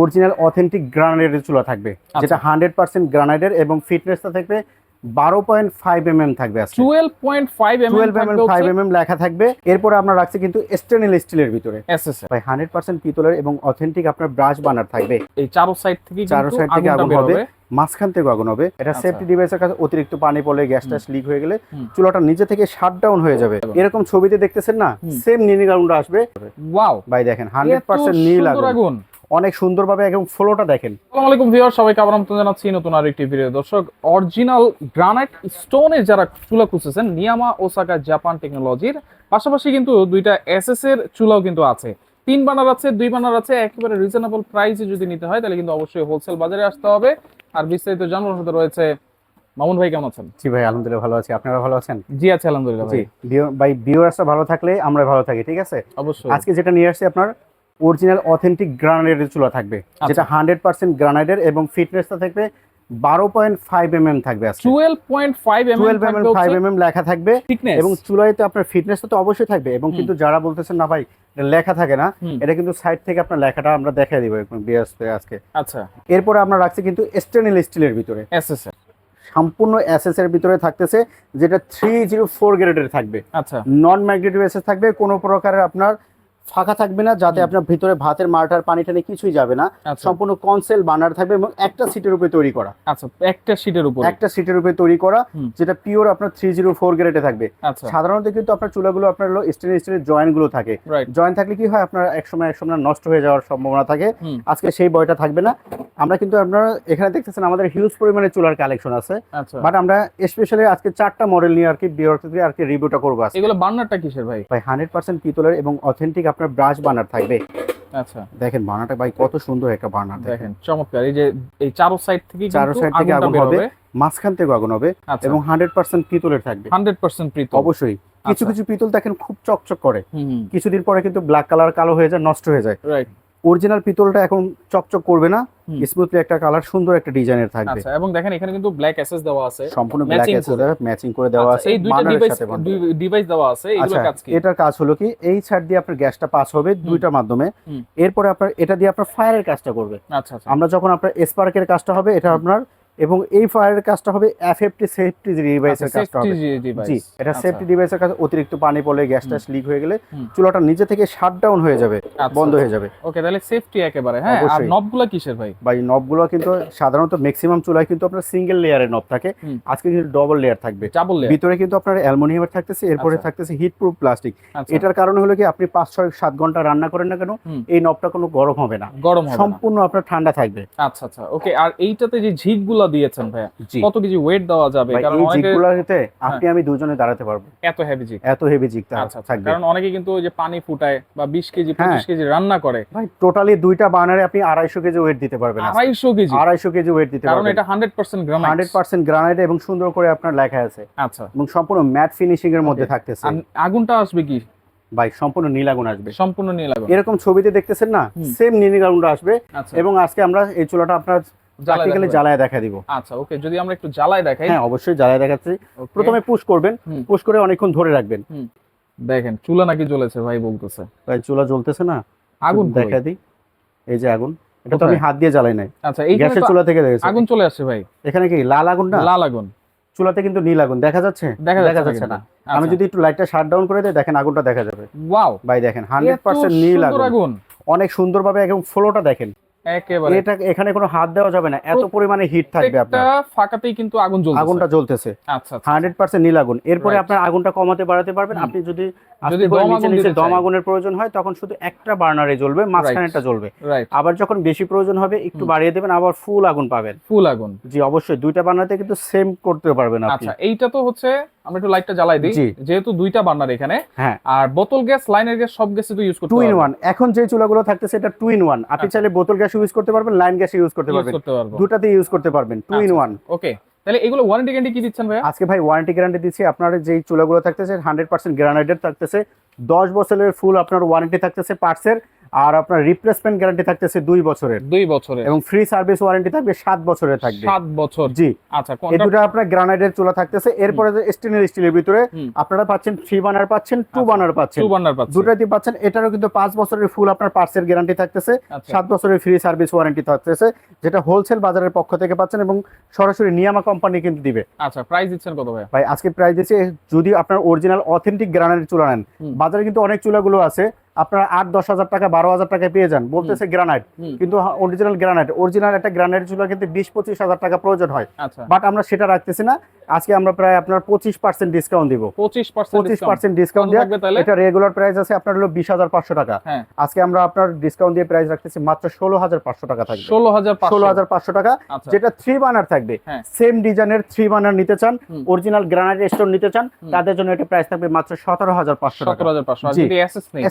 Original authentic গ্রানাইটের চুলা থাকবে আচ্ছা। যেটা হান্ড্রেড পার্সেন্ট গ্রানাইটের এবং ফিটনেসটা থাকবে বারো পয়েন্ট ফাইভ এম এম থাকবে twelve point five M twelve M M five M M লেখা থাকবে। এরপরে আমরা রাখছি কিন্তু স্টেনলেস স্টিলের ভিতরে। ভাই হান্ড্রেড পার্সেন্ট পিতলের এবং অথেন্টিক আপনার ব্রাশ বানার থাকবে। এই চারো সাইড থেকে চারো সাইড থেকে আগুন হবে। মাঝখান থেকে আগুন হবে। এটা আচ্ছা। সেফটি ডিভাইসের কাছে অতিরিক্ত পানি পড়লে গ্যাস ট্যাস লিক হয়ে গেলে চুলাটা নিজে থেকে শাট ডাউন হয়ে যাবে। এরকম ছবিতে দেখতেছেন না। সেম নীল আগুনটা আসবে। ওয়াও ভাই দেখেন হান্ড্রেড পার্সেন্ট নীল আগুন। অনেক সুন্দরভাবে একদম ফ্লোটা দেখেন। আসসালামু আলাইকুম ভিউয়ার সবাইকে আবার আমন্ত্রণ জানাচ্ছি নতুন আর একটি ভিডিও দর্শক অরিজিনাল গ্রানাইট স্টোনের যারা চুলা খুঁজতেছেন নিয়ামা ওসাকা জাপান টেকনোলজির পাশাপাশি কিন্তু দুইটা এসএস এর চুলাও কিন্তু আছে। তিন বানার আছে দুই বানার আছে একেবারে রিজনেবল প্রাইসে যদি নিতে হয় তাহলে কিন্তু অবশ্যই হোলসেল বাজারে আসতে হবে। আর বিস্তারিত জানানোর সাথে রয়েছে মামুন ভাই কেমন আছেন? জি ভাই আলহামদুলিল্লাহ ভালো আছি। আপনারা ভালো আছেন? জি আছে আলহামদুলিল্লাহ ভাই। ভাই ভিউয়ার্সরা ভালো থাকলে আমরা ভালো থাকি ঠিক আছে? অবশ্যই। আজকে যেটা নিয়ে আসছি আপনার অরিজিনাল অথেন্টিক গ্রানাইটের চুলা থাকবে আচ্ছা। যেটা হান্ড্রেড পার্সেন্ট গ্রানাইটের এবং ফিটনেসটা থাকবে বারো পয়েন্ট ফাইভ এম এম থাকবে twelve point five M twelve M M five M M লেখা থাকবে এবং চুলায় তো আপনার ফিটনেস তো অবশ্যই থাকবে এবং কিন্তু যারা বলতেছেন না ভাই লেখা থাকে না এটা কিন্তু সাইড থেকে আপনার লেখাটা আমরা দেখাই দিব আজকে। আচ্ছা। এরপরে আমরা রাখছি কিন্তু স্টেনলেস স্টিলের ভিতরে। সম্পূর্ণ এসএস এর ভিতরে থাকতেছে যেটা থ্রি জিরো ফোর গ্রেডের থাকবে। আচ্ছা। নন ম্যাগনেটিভ এসএস থাকবে কোনো প্রকারের আপনার ফাঁকা থাকবে না যাতে আপনার ভিতরে ভাতের মারটার পানি টানি কিছুই যাবে না। আচ্ছা। সম্পূর্ণ কনসেল বানার থাকবে এবং একটা সিটের উপরে তৈরি করা। আচ্ছা একটা শীটের উপর। একটা সিটের উপরে তৈরি করা যেটা পিওর আপনার থ্রি জিরো ফোর গ্রেডে থাকবে। আচ্ছা। সাধারণত কিন্তু আপনার চুলাগুলো আপনার হলো স্টেনলেস স্টিলের জয়েন্টগুলো থাকে। জয়েন্ট থাকলে কি হয় আপনার একসময় একসময় নষ্ট হয়ে যাওয়ার সম্ভাবনা থাকে। আজকে সেই বয়টা থাকবে না। আমরা কিন্তু আপনারা এখানে দেখতেছেন আমাদের হিউজ পরিমাণে চুলার কালেকশন আছে। আচ্ছা। বাট আমরা স্পেশালি আজকে চারটা মডেল নিয়ে আর কি থেকে আর কি রিভিউটা করব এগুলো বার্নারটা কিসের ভাই? ভাই হান্ড্রেড পার্সেন্ট পিতলের এবং অথেন্টিক আপনার ব্রাশ বানার থাকবে। আচ্ছা। দেখেন বানাটা ভাই কত সুন্দর একটা বানার দেখেন। চমৎকার। এই যে এই চারো সাইড থেকে চারো সাইড থেকে আগুন হবে। মাঝখান থেকে আগুন হবে আচ্ছা। এবং হান্ড্রেড পার্সেন্ট পিতলের থাকবে। হান্ড্রেড পার্সেন্ট পিতল। অবশ্যই। কিছু আচ্ছা। কিছু পিতল দেখেন খুব চকচক করে। কিছুদিন পরে কিন্তু ব্ল্যাক কালার কালো হয়ে যায় নষ্ট হয়ে যায়। রাইট অরিজিনাল পিতলটা এখন চকচক করবে না স্মুথলি একটা কালার সুন্দর একটা ডিজাইনের থাকবে। আচ্ছা এবং দেখেন এখানে কিন্তু ব্ল্যাক এসএস দেওয়া আছে সম্পূর্ণ ব্ল্যাক এসএস এসে ম্যাচিং করে দেওয়া আচ্ছা, আছে এই দুইটা ডিভাইস ডিভাইস দেওয়া আছে এগুলো আচ্ছা কাজ কি? এটার কাজ হলো কি এই ছাদ দিয়ে আপনার গ্যাসটা পাস হবে দুইটা মাধ্যমে। এরপর এরপরে আপনার এটা দিয়ে আপনার ফায়ারের কাজটা করবে। আচ্ছা আচ্ছা। আমরা যখন আপনার স্পার্কের কাজটা হবে এটা আপনার এবং এই ফায়ারের কাজটা হবে এফএফটি সেফটি ডিভাইসের কাজটা হবে। জি এটা আচ্ছা। সেফটি ডিভাইসের কাছে অতিরিক্ত পানি পড়লে গ্যাস ট্যাস লিক হয়ে গেলে চুলাটা নিজে থেকে শাট ডাউন হয়ে যাবে বন্ধ হয়ে যাবে। ওকে তাহলে সেফটি একেবারে হ্যাঁ? আর নবগুলো কিসের ভাই? এই নবগুলো কিন্তু সাধারণত ম্যাক্সিমাম চুলায় কিন্তু আপনার সিঙ্গেল লেয়ারের নব থাকে। আজকে কিন্তু ডবল লেয়ার থাকবে। ডাবল লেয়ার ভিতরে কিন্তু আপনার অ্যালুমিনিয়ামের থাকতেছে এরপরে আচ্ছা। থাকতেছে হিট প্রুফ প্লাস্টিক আচ্ছা। এটার কারণ হলো কি আপনি পাঁচ ছয় সাত ঘণ্টা রান্না করেন না কেন এই নবটা কোনো গরম হবে না। গরম হবে সম্পূর্ণ আপনার ঠান্ডা থাকবে। আচ্ছা আচ্ছা। ওকে আর এইটাতে যে ঝিকগুলো দিয়েছেন ভাইয়া। কত কেজি ওয়েট দেওয়া যাবে? কারণ অনেকে আপনি আমি দুজনে দাঁড়াতে পারব। এত হেভি জিগ এত হেভি জিগ আচ্ছা আচ্ছা। থাকবে। কারণ অনেকে কিন্তু যে পানি ফুটায় বা বিশ কেজি হ্যাঁ। পঁচিশ কেজি রান্না করে। ভাই টোটালি দুইটা বানারে আপনি আড়াইশো কেজি ওয়েট দিতে পারবেন আজকে। আড়াইশো কেজি। আড়াইশো কেজি ওয়েট দিতে কারণ এটা hundred percent gram hundred percent granite এবং সুন্দর করে আপনার লেখা আছে। আচ্ছা। এবং সম্পূর্ণ ম্যাট ফিনিশিং এর মধ্যে থাকতেছে। আগুনটা আসবে কি? ভাই সম্পূর্ণ নীল আগুন আসবে। সম্পূর্ণ নীল আগুন। এরকম ছবিতে দেখতেছেন না? সেম নীল আগুনটা আসবে। আচ্ছা। এবং আজকে আমরা এই চুলাটা আপনার প্র্যাকটিক্যালি জ্বালায় দেখা দিব। আচ্ছা ওকে যদি আমরা একটু জ্বালায় দেখাই। হ্যাঁ অবশ্যই জ্বালায় দেখাচ্ছি। প্রথমে পুশ করবেন। পুশ করে অনেকক্ষণ ধরে রাখবেন। দেখেন চুলা নাকি জ্বলেছে ভাই বলতেছে। তাই চুলা জ্বলতেছে না? আগুন দেখা দিই। এই যে আগুন। এটা তো আমি হাত দিয়ে জ্বালাই নাই। আচ্ছা এইখানে গ্যাসের চুলা থেকে দেখেছি? আগুন চলে আসছে ভাই। এখানে কি লাল আগুন না? লাল আগুন। চুলাতে কিন্তু নীল আগুন। দেখা যাচ্ছে? দেখা যাচ্ছে না। না আমি যদি একটু লাইটটা শাট ডাউন করে দিই দেখেন আগুনটা দেখা যাবে। ওয়াও ভাই দেখেন হান্ড্রেড পার্সেন্ট নীল আগুন। আগুন। অনেক সুন্দরভাবে একদম ফ্লোটা দেখেন। একেবারে। এটা এখানে কোনো হাত দেওয়া যাবে না। এত পরিমাণে হিট থাকবে আপনার। ফাঁকাতেই কিন্তু আগুন জ্বলছে আগুনটা জ্বলতেছে। আচ্ছা আচ্ছা হান্ড্রেড পার্সেন্ট নীল আগুন। এরপরে আপনার আগুনটা কমাতে বাড়াতে পারবেন। আপনি যদি নিচে দম আগুনের প্রয়োজন হয় তখন শুধু একটা বার্নারে জ্বলবে মাঝখানেটা জ্বলবে। আবার যখন বেশি প্রয়োজন হবে একটু বাড়িয়ে দেবেন আবার ফুল আগুন পাবেন। ফুল আগুন। জি অবশ্যই। দুইটা বার্নারতে কিন্তু সেম করতে পারবেন আপনি। আচ্ছা এইটা তো হচ্ছে আমরা একটু লাইটটা জ্বালাই দিই। যেহেতু দুইটা বার্নার এখানে হ্যাঁ। আর বোতল গ্যাস লাইনের গ্যাস সব গ্যাসে তো ইউজ করতে টু ইন ওয়ান এখন যে চুলাগুলো থাকতেছে এটা টু ইন ওয়ান আপনি আচ্ছা। চাইলে বোতল গ্যাস ইউজ করতে পারবেন লাইন গ্যাস ইউজ করতে পারবেন। দুটাতে ইউজ করতে পারবেন। টু ইন ওয়ান ওকে তাহলে এগুলো ওয়ারেন্টি গ্যারান্টি কি দিচ্ছেন ভাইয়া? আজকে ভাই ওয়ারেন্টি গ্যারান্টি দিচ্ছি আপনার যেই চুলাগুলো থাকতেছে হান্ড্রেড পার্সেন্ট গ্রানাইডের থাকতেছে দশ বছরের ফুল আপনার ওয়ারেন্টি থাকতেছে পার্টসের আর আপনার রিপ্লেসমেন্ট গ্যারান্টি থাকতেছে দুই বছরের। দুই বছরের। এবং ফ্রি সার্ভিস ওয়ারেন্টি থাকবে সাত বছরের থাকবে। সাত বছর। জি। আচ্ছা এই দুটো আপনার গ্রানাইটের চুলা থাকতেছে। এরপরে যে স্টেনলেস স্টিলের ভিতরে আপনারা পাচ্ছেন থ্রি বার্নার পাচ্ছেন টু আচ্ছা, বার্নার পাচ্ছেন। টু বার্নার পাচ্ছি দুটাতে পাচ্ছেন। এটারও কিন্তু পাঁচ বছরের ফুল আপনার পার্সের গ্যারান্টি থাকতেছে। আচ্ছা। সাত বছরের ফ্রি সার্ভিস ওয়ারেন্টি থাকতেছে যেটা হোলসেল বাজারের পক্ষ থেকে পাচ্ছেন এবং সরাসরি নিয়ামা কোম্পানি কিন্তু দিবে। আচ্ছা প্রাইস দিচ্ছেন কত ভাই ভাই আজকে প্রাইস দিচ্ছে যদি আপনার অরিজিনাল অথেন্টিক গ্রানাইটের চুলা নেন বাজারে কিন্তু অনেক চুলাগুলো আছে। আপনারা আট দশ হাজার টাকা বারো হাজার টাকা পেয়ে যান। বলতেছে গ্রানাইট কিন্তু অরিজিনাল গ্রানাইট অরিজিনাল একটা গ্রানাইট চুলা কিন্তু বিশ পঁচিশ হাজার টাকা প্রয়োজন হয়। আচ্ছা। বাট আমরা সেটা রাখতেছি না। আজকে আমরা প্রায় আপনার পঁচিশ পার্সেন্ট ডিসকাউন্ট দিব। পঁচিশ পার্সেন্ট পঁচিশ পার্সেন্ট ডিসকাউন্ট দিয়ে। এটা রেগুলার প্রাইস আছে আপনার হলো বিশ হাজার পাঁচশো টাকা। হ্যাঁ। আজকে আমরা আপনার ডিসকাউন্ট দিয়ে প্রাইস রাখতেছি মাত্র ষোলো হাজার পাঁচশো টাকা থাকবে। ষোলো হাজার ষোলো হাজার পাঁচশো টাকা আচ্ছা। যেটা থ্রি বানার থাকবে। সেম ডিজাইনের থ্রি বানার নিতে চান অরিজিনাল গ্রানাইট স্টোন নিতে চান তাদের জন্য এটা প্রাইস থাকবে মাত্র সতেরো হাজার পাঁচশো টাকা। সতেরো হাজার পাঁচশো।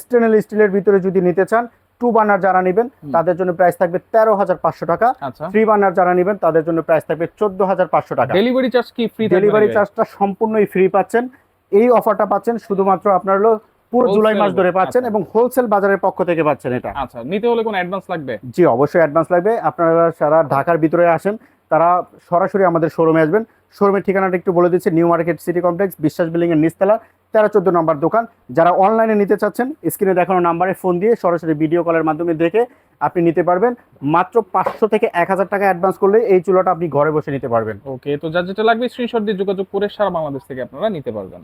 স্টেনলেস স্টিলের ভিতরে যদি নিতে চান টু বার্নার যারা নেবেন তাদের জন্য প্রাইস থাকবে তেরো হাজার পাঁচশো টাকা। আচ্ছা। থ্রি বার্নার যারা নেবেন তাদের জন্য প্রাইস থাকবে চোদ্দ হাজার পাঁচশো টাকা। ডেলিভারি চার্জ কি ফ্রি ডেলিভারি চার্জটা সম্পূর্ণই ফ্রি পাচ্ছেন। এই অফারটা পাচ্ছেন শুধুমাত্র আপনার হলো পুরো জুলাই মাস ধরে পাচ্ছেন আচ্ছা। এবং হোলসেল বাজারের পক্ষ থেকে পাচ্ছেন এটা। আচ্ছা নিতে হলে কোনো অ্যাডভান্স লাগবে? জি অবশ্যই অ্যাডভান্স লাগবে। আপনারা সারা ঢাকার ভিতরে আসেন তারা সরাসরি আমাদের শোরুমে আসবেন। শোরুমের ঠিকানাটা একটু বলে দিচ্ছি new market city complex Biswas building এর নিচতলা তেরো চোদ্দ নম্বর দোকান। যারা অনলাইনে নিতে চাচ্ছেন স্ক্রিনে দেখানো নাম্বারে ফোন দিয়ে সরাসরি ভিডিও কলের মাধ্যমে দেখে আপনি নিতে পারবেন। মাত্র পাঁচশো থেকে এক হাজার টাকা অ্যাডভান্স করলে এই চুলাটা আপনি ঘরে বসে নিতে পারবেন। ওকে তো যার যেটা লাগবে স্ক্রিনশট দিয়ে যোগাযোগ করে সারা বাংলাদেশ থেকে আপনারা নিতে পারবেন।